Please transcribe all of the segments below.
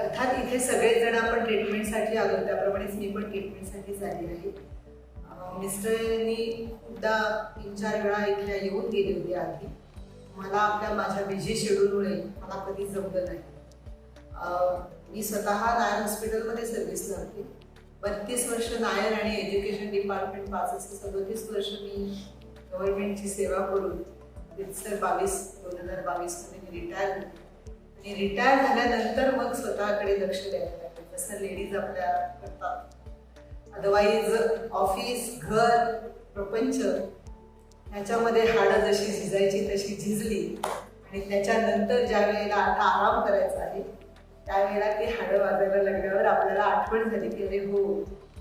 अर्थात इथे सगळेजण आपण ट्रीटमेंटसाठी आलो त्याप्रमाणेच मी पण ट्रीटमेंटसाठी झाली आहे. मिस्टरनी सुद्धा तीन चार वेळा इथल्या येऊन गेले होते आधी. मला आपल्या माझ्या बिझी शेड्यूलमुळे मला कधी जमलं नाही. मी स्वतः नायर हॉस्पिटलमध्ये सर्व्हिसला होते बत्तीस वर्ष नायर आणि एज्युकेशन डिपार्टमेंट पाच असं सदोतीस वर्ष मी गव्हर्नमेंटची सेवा करून सर बावीस दोन हजार बावीसमध्ये मी रिटायर होते आणि रिटायर झाल्यानंतर मग स्वतःकडे लक्ष द्यायला लागलं जसं लेडीज आपल्या करतात. अदरवाईज ऑफिस घर प्रपंच ह्याच्यामध्ये हाडं जशी झिजायची तशी झिजली. आणि त्याच्यानंतर ज्या वेळेला आता आराम करायचा आहे त्यावेळेला ती हाडं वाजायला लागल्यावर आपल्याला आठवण झाली की अरे हो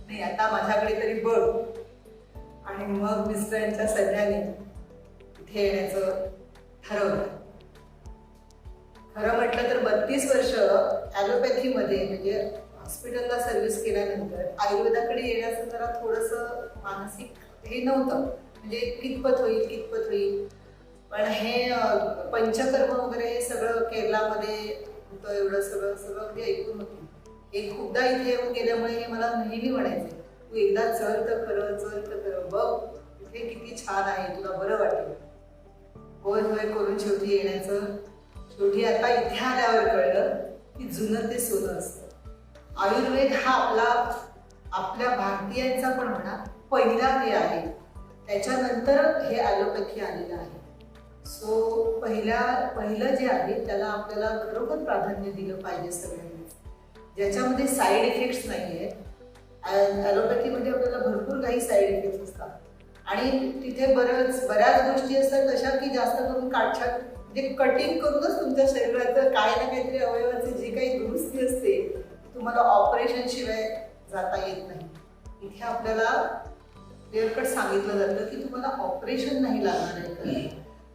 नाही आता माझ्याकडे तरी बघ. आणि मग मिस्टरांच्या सल्ल्याने इथे येण्याचं ठरवलं. खरं म्हटलं तर बत्तीस वर्ष ॲलोपॅथीमध्ये म्हणजे हॉस्पिटलला सर्व्हिस केल्यानंतर आयुर्वेदाकडे येण्याचं जरा थोडंसं मानसिक हे नव्हतं. म्हणजे कितपत होईल कितपत होईल. पण हे पंचकर्म वगैरे हे सगळं केरलामध्ये होतं एवढं सगळं सगळं म्हणजे ऐकून होती. एक खूपदा इथे येऊन गेल्यामुळे हे मला नेहमी म्हणायचे तू एकदा चल तर खरं चल तर खरं बघ इथे किती छान आहे तुला बरं वाटेल. होय होय करून शेवटी येण्याचं. शेवटी आता इथे आल्यावर कळलं की जुनं ते सोनं असतं. आयुर्वेद हा आपला आपल्या भारतीयांचा पण म्हणा पहिला हे आहे. त्याच्यानंतर हे ॲलोपॅथी आलेलं आहे. सो पहिल्या पहिलं जे आहे त्याला आपल्याला खरोखर प्राधान्य दिलं पाहिजे सगळ्यांनी. ज्याच्यामध्ये साईड इफेक्ट्स नाही आहेत ॲलोपॅथीमध्ये आपल्याला भरपूर काही साईड इफेक्ट्स असतात. आणि तिथे बरंच बऱ्याच गोष्टी असतात तशा की जास्त करून काटछाट म्हणजे कटिंग करूनच तुमच्या शरीराचं काय ना काहीतरी अवयवाची जी काही दुरुस्ती असते तुम्हाला ऑपरेशन शिवाय जाता येत नाही. इथे आपल्याला क्लिअर कट सांगितलं जातं की तुम्हाला ऑपरेशन नाही लागणार आहे.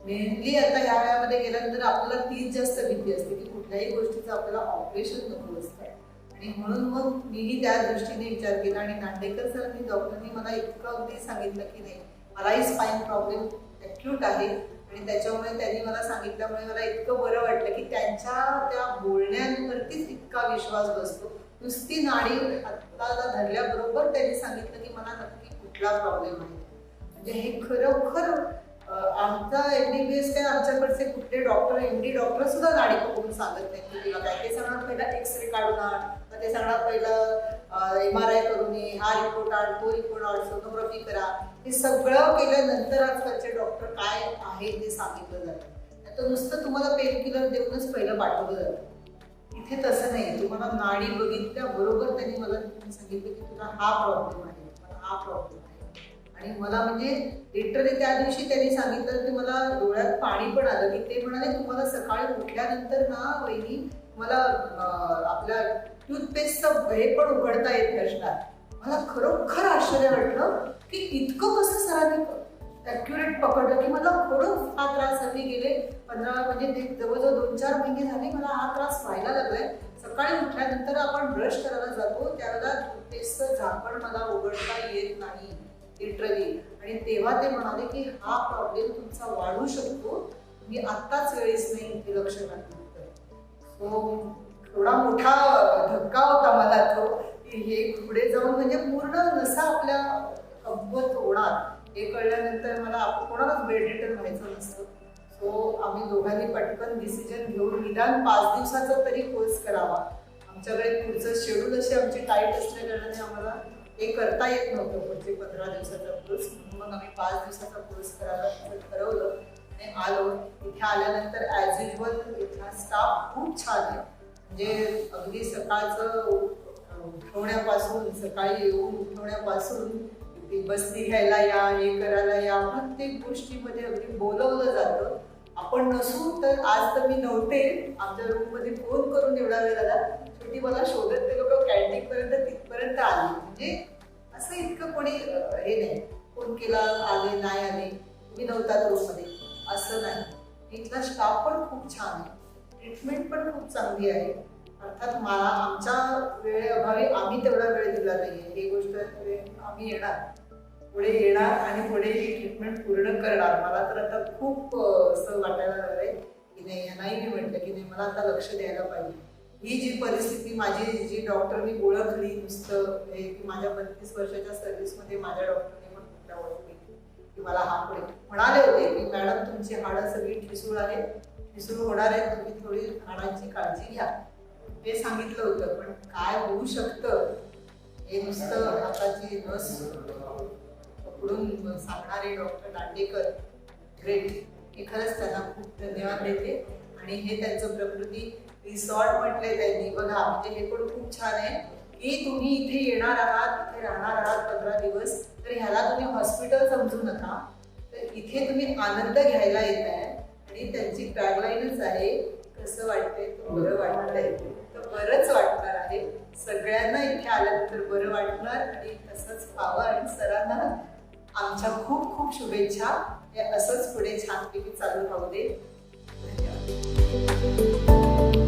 मेनली आता ह्या वयामध्ये गेल्यानंतर आपल्याला तीच जास्त भीती असते की कुठल्याही गोष्टीचं आपल्याला ऑपरेशन नको असतं. आणि म्हणून मग मीही त्या दृष्टीने विचार केला आणि नांदेकर सरांनी डॉक्टरनी मला इतकं अगदी सांगितलं की नाही मलाही स्पाईन प्रॉब्लेम ॲक्यूट आहे आणि त्याच्यामुळे त्यांनी मला सांगितल्यामुळे मला इतकं बरं वाटलं की त्यांच्या त्या बोलण्यांवरतीच इतका विश्वास बसतो. नुसती नाडी हाताला धरल्याबरोबर त्यांनी सांगितलं की मला नक्की कुठला प्रॉब्लेम आहे. म्हणजे हे खरोखर आमचा एम डी बी एस काय आमच्याकडचे कुठले डॉक्टर एम डी डॉक्टर सुद्धा नाडी पकडून सांगत नाही की तुला काय ते सांगणार पहिला एक्सरे काढून आण मग ते सांगणार पहिलं एम आर आय करून ये हा रिपोर्ट आण तो रिपोर्ट आण सोनोग्राफी करा. हे सगळं केल्यानंतर आजकालचे डॉक्टर काय आहे ते सांगितलं जातं. आता नुसतं तुम्हाला पेन किलर देऊनच पहिलं पाठवलं जातं. इथे तसं नाही. तुम्हाला नाडी बघितल्या बरोबर त्यांनी मला सांगितलं की तुला हा प्रॉब्लेम आहे मला हा प्रॉब्लेम आहे. आणि मला म्हणजे लिटरली त्या दिवशी त्यांनी सांगितलं की मला डोळ्यात पाणी पण आलं. की ते म्हणाले तुम्हाला सकाळी उठल्यानंतर ना वहिनी मला आपल्या टूथपेस्टचं हे पण उघडता येत नसणार. मला खरोखर आश्चर्य वाटलं की इतकं कसं सरांनी ॲक्युरेट पकडलं की मला खरंच हा त्रास झाली गेले पंधरा म्हणजे ते जवळजवळ दोन चार महिने झाले मला हा त्रास व्हायला लागलाय. सकाळी उठल्यानंतर आपण ब्रश करायला जातो त्यावेळेला टूथपेस्टचं झाकण मला उघडता येत नाही लिटरली आणि तेव्हा ते म्हणाले की हा प्रॉब्लेम तुमचा वाढू शकतो. मी आत्ताच वेळेस नाही इथे लक्ष घातलं सो थोडा मोठा धक्का होता मला तो. हे पुढे जाऊन म्हणजे पूर्ण नसा आपल्या अव्वत होणार. हे कळल्यानंतर मला कोणालाच बेड रिटर्न व्हायचं नसतं. सो आम्ही दोघांनी पटकन डिसिजन घेऊन निदान पाच दिवसाचा तरी कोर्स करावा. आमच्याकडे पुढचं शेड्यूल अशी आमची टाईट असल्याकारणाने आम्हाला हे करता येत नव्हतं. पुढचे पंधरा दिवसाचा कोर्स मग आम्ही पाच दिवसाचा कोर्स करायला ठरवलं आणि आलो. इथे आल्यानंतर ॲज युजल इथला स्टाफ खूप छान आहे. म्हणजे अगदी सकाळचं उठवण्यापासून सकाळी येऊन उठवण्यापासून ती बसती घ्यायला या हे करायला या प्रत्येक गोष्टीमध्ये अगदी बोलवलं जातं. आपण नसू तर आज तर मी नव्हते. आमच्या रूममध्ये फोन करून एवढा वेळ झाला. शेवटी मला शोधत ते लोक कॅन्टीन पर्यंत तिथपर्यंत आले. म्हणजे असं इतकं कोणी हे नाही. फोन केला आले नाही आले. तुम्ही नव्हता रूममध्ये. असं नाही. इथला स्टाफ पण खूप छान आहे. ट्रीटमेंट पण खूप चांगली आहे. अर्थात मला आमच्या वेळेअभावी आम्ही तेवढा वेळ दिला नाहीये. ही गोष्ट म्हणजे आम्ही येणार. पुढे येणार आणि पुढे ही ट्रीटमेंट पूर्ण करणार. मला तर आता खूप असं वाटायला लागलंय की नाही यांनाही मी म्हटलं की नाही मला आता लक्ष द्यायला पाहिजे. ही जी परिस्थिती माझी जी डॉक्टरनी ओळखली नुसतं हे की माझ्या बत्तीस वर्षाच्या सर्व्हिसमध्ये माझ्या डॉक्टरने पण कुठल्या ओळखली. की मला हा पुढे म्हणाले होते की मॅडम तुमची हाडं सगळी ठिसूळ आहे ठिसूळ होणार आहे तुम्ही थोडी हाडांची काळजी घ्या. हे सांगितलं होतं पण काय होऊ शकतं? हे नुसतं हाताची रस पकडून सांगणारे डॉक्टर दांडेकर ग्रेट. मी खरंच त्यांना खूप धन्यवाद देते. आणि हे त्यांचं प्रकृती रिसॉर्ट म्हटले त्यांनी. बघा म्हणजे हे पण खूप छान आहे. की तुम्ही इथे येणार आहात इथे राहणार आहात पंधरा दिवस तर ह्याला तुम्ही हॉस्पिटल समजू नका. तर इथे तुम्ही आनंद घ्यायला येत आहे आणि त्यांची टॅगलाईनच आहे कसं वाटतंय? बरं. वाटतंय. तर बरंच वाटणार आहे. सगळ्यांना इथे आल्यानंतर बरं वाटणार आणि तसंच व्हावं आणि सरांना आमच्या खूप खूप शुभेच्छा. हे असंच पुढे छानपैकी चालू राहू दे. धन्यवाद.